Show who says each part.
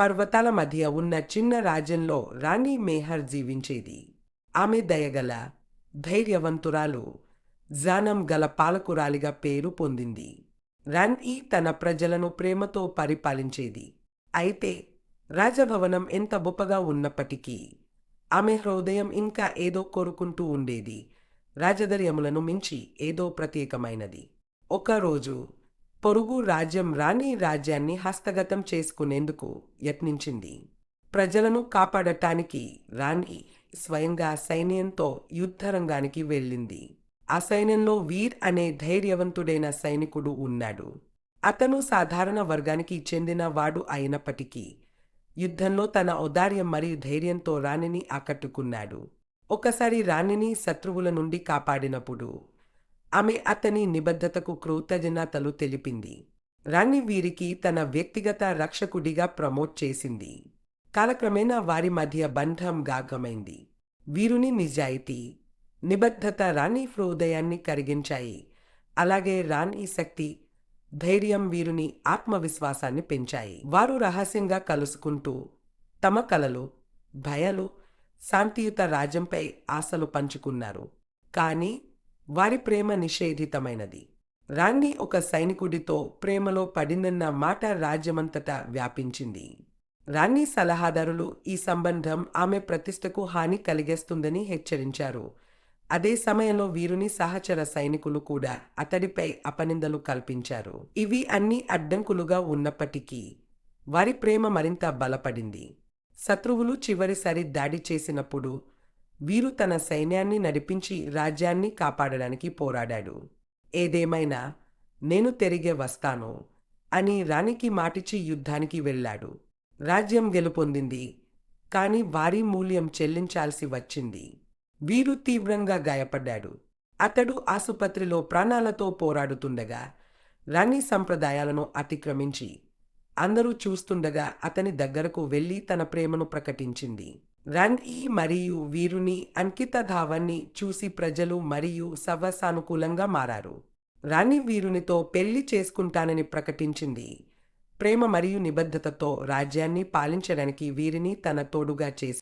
Speaker 1: పర్వతాల మధ్య ఉన్న చిన్న రాజ్యంలో రాణి మేహర్ జీవించేది. ఆమె దయగల ధైర్యవంతురాలు జానం గల పాలకురాలిగా పేరు పొందింది. రాణి తన ప్రజలను ప్రేమతో పరిపాలించేది. అయితే రాజభవనం ఎంత గొప్పగా ఉన్నప్పటికీ ఆమె హృదయం ఇంకా ఏదో కోరుకుంటూ ఉండేది. రాజధర్యములను మించి ఏదో ప్రత్యేకమైనది. ఒకరోజు పొరుగు రాజ్యం రాణి రాజ్యాన్ని హస్తగతం చేసుకునేందుకు యత్నించింది. ప్రజలను కాపాడటానికి రాణి స్వయంగా సైన్యంతో యుద్ధరంగానికి వెళ్ళింది. ఆ సైన్యంలో వీర్ అనే ధైర్యవంతుడైన సైనికుడు ఉన్నాడు. అతను సాధారణ వర్గానికి చెందిన వాడు అయినప్పటికీ యుద్ధంలో తన ఔదార్యం మరియు ధైర్యంతో రాణిని ఆకట్టుకున్నాడు. ఒకసారి రాణిని శత్రువుల నుండి కాపాడినప్పుడు ఆమె అతని నిబద్ధతకు కృతజ్ఞతలు తెలిపింది. రాణి వీరికి తన వ్యక్తిగత రక్షకుడిగా ప్రమోట్ చేసింది. కాలక్రమేణా వారి మధ్య బంధం గాగమైంది వీరుని నిజాయితీ నిబద్ధత రాణి హృదయాన్ని కరిగించాయి. అలాగే రాణి శక్తి ధైర్యం వీరుని ఆత్మవిశ్వాసాన్ని పెంచాయి. వారు రహస్యంగా కలుసుకుంటూ తమ కలలు భయాలు శాంతియుత రాజ్యంపై ఆశలు పంచుకున్నారు. కానీ వారి ప్రేమ నిషేధితమైనది. రాణి ఒక సైనికుడితో ప్రేమలో పడిందన్న మాట రాజ్యమంతటా వ్యాపించింది. రాణి సలహాదారులు ఈ సంబంధం ఆమె ప్రతిష్టకు హాని కలిగేస్తుందని హెచ్చరించారు. అదే సమయంలో వీరుని సహచర సైనికులు కూడా అతడిపై అపనిందలు కల్పించారు. ఇవి అన్ని అడ్డంకులుగా ఉన్నప్పటికీ వారి ప్రేమ మరింత బలపడింది. శత్రువులు చివరిసారి దాడి చేసినప్పుడు వీరు తన సైన్యాన్ని నడిపించి రాజ్యాన్ని కాపాడడానికి పోరాడాడు. ఏదేమైనా నేను తిరిగే వస్తాను అని రాణికి మాటిచి యుద్ధానికి వెళ్ళాడు. రాజ్యం గెలుపొందింది కాని వారి మూల్యం చెల్లించాల్సి వచ్చింది. వీరు తీవ్రంగా గాయపడ్డాడు. అతడు ఆసుపత్రిలో ప్రాణాలతో పోరాడుతుండగా రాణి సంప్రదాయాలను అతిక్రమించి అందరూ చూస్తుండగా అతని దగ్గరకు వెళ్ళి తన ప్రేమను ప్రకటించింది. రన్ఈ మరియు వీరుని అంకిత ధావాన్ని చూసి ప్రజలు మరియు సవసానుకూలంగా మారారు. రాణి వీరునితో పెళ్ళి చేసుకుంటానని ప్రకటించింది. ప్రేమ మరియు నిబద్ధతతో రాజ్యాన్ని పాలించడానికి వీరిని తన తోడుగా చేసి